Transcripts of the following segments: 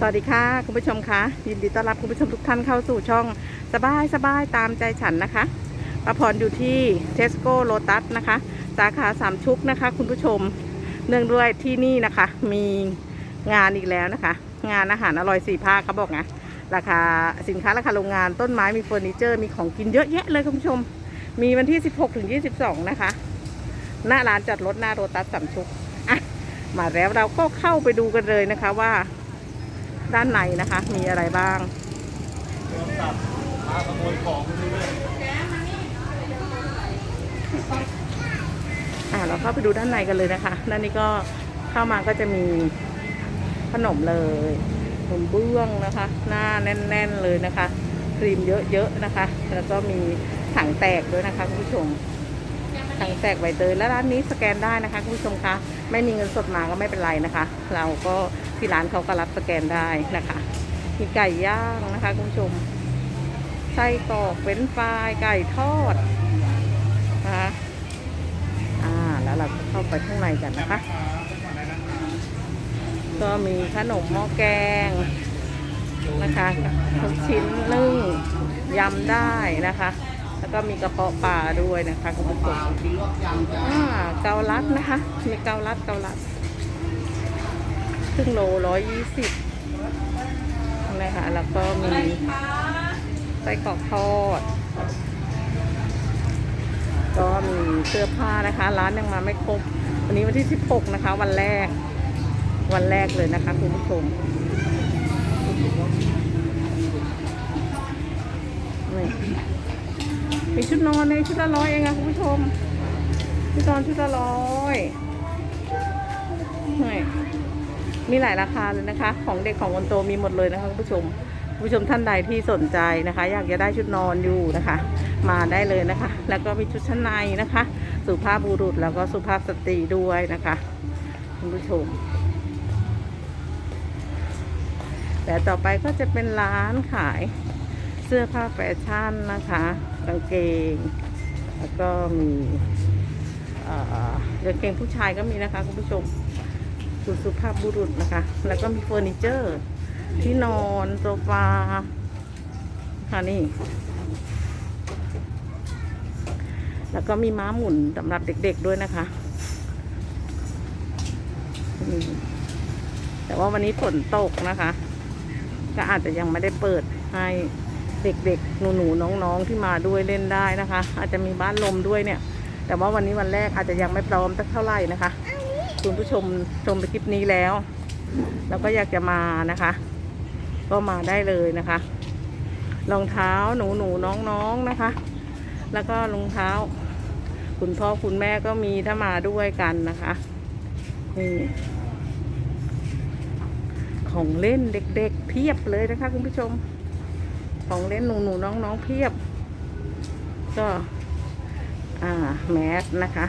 สวัสดีค่ะ คุณผู้ชมคะยินดีต้อนรับคุณผู้ชมทุกท่านเข้าสู่ช่องสบายสบายตามใจฉันนะคะประพรอยู่ที่เทสโก้โลตัสนะคะ สาขาสามชุกนะคะ คุณผู้ชมเนื่องด้วยที่นี่นะคะ มีงานอีกแล้วนะคะ งานอาหารอร่อยสี่ภาคเขาบอกนะราคาสินค้าราคาโรงงานต้นไม้มีเฟอร์นิเจอร์มีของกินเยอะแยะเลยคุณผู้ชม มีวันที่ 16ถึง22 นะคะ หน้าร้านจอดรถหน้าโรตัสสามชุกอะมาแล้วเราก็เข้าไปดูกันเลยนะคะว่า ด้านในนะคะ มีอะไรบ้างขโมยของเรื่อยอ่าเราเข้าไปดูด้านในกันเลยนะคะด้านนี้ก็เข้ามาก็จะมีขนมเลยขนมเบื้องนะคะ หน้าแน่น ๆเลยนะคะ ครีมเยอะๆนะคะ แล้วก็มีถังแตกด้วยนะคะคุณผู้ชมถังแตกใบเตยและร้านนี้สแกนได้นะคะคุณผู้ชมคะ ไม่มีเงินสดมาก็ไม่เป็นไรนะคะ เราก็ที่ร้านเขาก็รับสแกนได้นะคะมีไก่ย่างนะคะคุณผู้ชมไส้กรอกเฟรนฟรายไก่ทอดนะคะอ่าแล้วเราก็เข้าไปข้างในกันนะคะ ก็มีขนมหม้อแกงนะคะทุกชิ้นนึ่งยำได้นะคะ แล้วก็มีกระเพาะปลาด้วยนะคะคุณผู้ชมอ่าเกาลัดนะคะ มีเกาลัดเกาลัดครึ่งโลร้อยยี่สิบนะคะแล้วก็มีไส้กรอกทอด ก็มีเสื้อผ้านะคะ ร้านยังมาไม่ครบ วันนี้วันที่ 16 นะคะ วันแรก วันแรกเลยนะคะคุณผู้ชม ชุดนอนในชุดละร้อยเองอะคุณผู้ชมชุดนอนชุดละร้อยมีหลายราคาเลยนะคะ ของเด็กของคนโตมีหมดเลยนะคะคุณผู้ชมคุณผู้ชมท่านใดที่สนใจนะคะ อยากจะได้ชุดนอนอยู่นะคะ มาได้เลยนะคะ แล้วก็มีชุดชั้นในนะคะ สุภาพบุรุษแล้วก็สุภาพสตรีด้วยนะคะคุณผู้ชมแต่ต่อไปก็จะเป็นร้านขายเสื้อผ้าแฟชั่นนะคะ กางเกง แล้วก็มีเอ่อกางเกงผู้ชายก็มีนะคะคุณผู้ชมสุสุภาพบุรุษนะคะ แล้วก็มีเฟอร์นิเจอร์ที่นอนโซฟาค่ะนี่ แล้วก็มีม้าหมุนสำหรับเด็กๆด้วยนะคะแต่ว่าวันนี้ฝนตกนะคะ ก็อาจจะยังไม่ได้เปิดให้ เด็กๆ หนูๆ น้องๆ ที่มาด้วยเล่นได้นะคะ อาจจะมีบ้านลมด้วยเนี่ย แต่ว่าวันนี้วันแรกอาจจะยังไม่พร้อมสักเท่าไหร่นะคะ คุณผู้ชมชมไปคลิปนี้แล้ว แล้วก็อยากจะมานะคะ ก็มาได้เลยนะคะ รองเท้าหนูหนูน้องน้องๆ นะคะ แล้วก็รองเท้า คุณพ่อคุณแม่ก็มีถ้ามาด้วยกันนะคะ นี่ของเล่นเด็กๆเพียบเลยนะคะคุณผู้ชม ของเล่นหนูหนูน้องน้องๆเพียบ ก็อ่าแมสนะคะ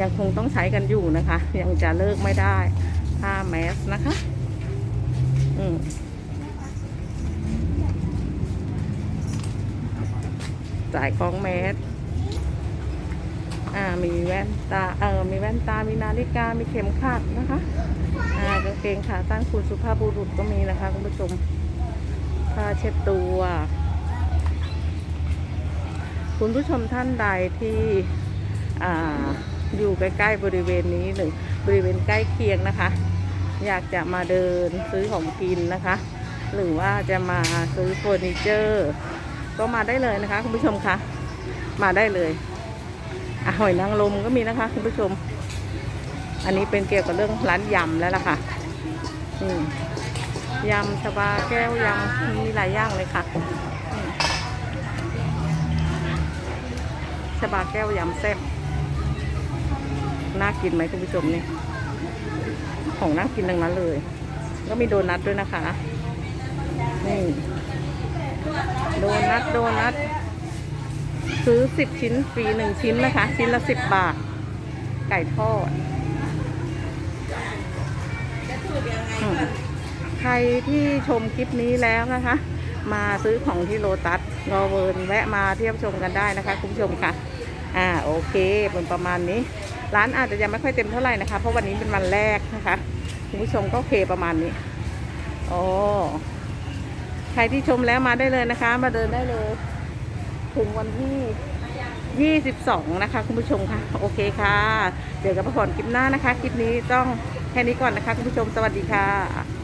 ยังคงต้องใช้กันอยู่นะคะ ยังจะเลิกไม่ได้ผ้าแมสนะคะ อืมสายคล้องแมสอ่ามีแว่นตา เออ มีแว่นตา มีนาฬิกา มีเข็มขัดนะคะ อ่ากางเกงขาตั้งคุณสุภาพบุรุษก็มีนะคะคุณผู้ชม ผ้าเช็ดตัว คุณผู้ชมท่านใดที่ออยู่ใกล้ๆบริเวณนี้หรือบริเวณใกล้เคียงนะคะ อยากจะมาเดินซื้อของกินนะคะ หรือว่าจะมาซื้อเฟอร์นิเจอร์ ก็มาได้เลยนะคะ คุณผู้ชมคะมาได้เลยอหอยนางรมก็มีนะคะ คุณผู้ชม อันนี้เป็นเกี่ยวกับเรื่องร้านยำแล้วล่ะค่ะ อืม ยำชบาแก้วยำมีหลายอย่างเลยค่ะชบาแก้วยำแซ่บน่ากินไหมคุณผู้ชมนี่ของน่ากินทั้งนั้นเลย ก็มีโดนัทด้วยนะคะนี่โดนัทโดนัทซื้อสิบชิ้นฟรีหนึ่งชิ้นนะคะ ชิ้นละสิบบาท ไก่ทอดอืม ใครที่ชมคลิปนี้แล้วนะคะ มาซื้อของที่โลตัสรอเวิร์นแวะมาเที่ยวชมกันได้นะคะ คุณผู้ชมค่ะ อ่าโอเคเป็นประมาณนี้ ร้านอาจจะยังไม่ค่อยเต็มเท่าไหร่นะคะ เพราะวันนี้เป็นวันแรกนะคะ คุณผู้ชมก็โอเคประมาณนี้โอ้ใครที่ชมแล้วมาได้เลยนะคะ มาเดินได้เลย ถึงวันที่ 22 นะคะ คุณผู้ชมค่ะ โอเคค่ะ เดี๋ยวกับพระพรคลิปหน้านะคะ คลิปนี้ต้องแค่นี้ก่อนนะคะ คุณผู้ชม สวัสดีค่ะ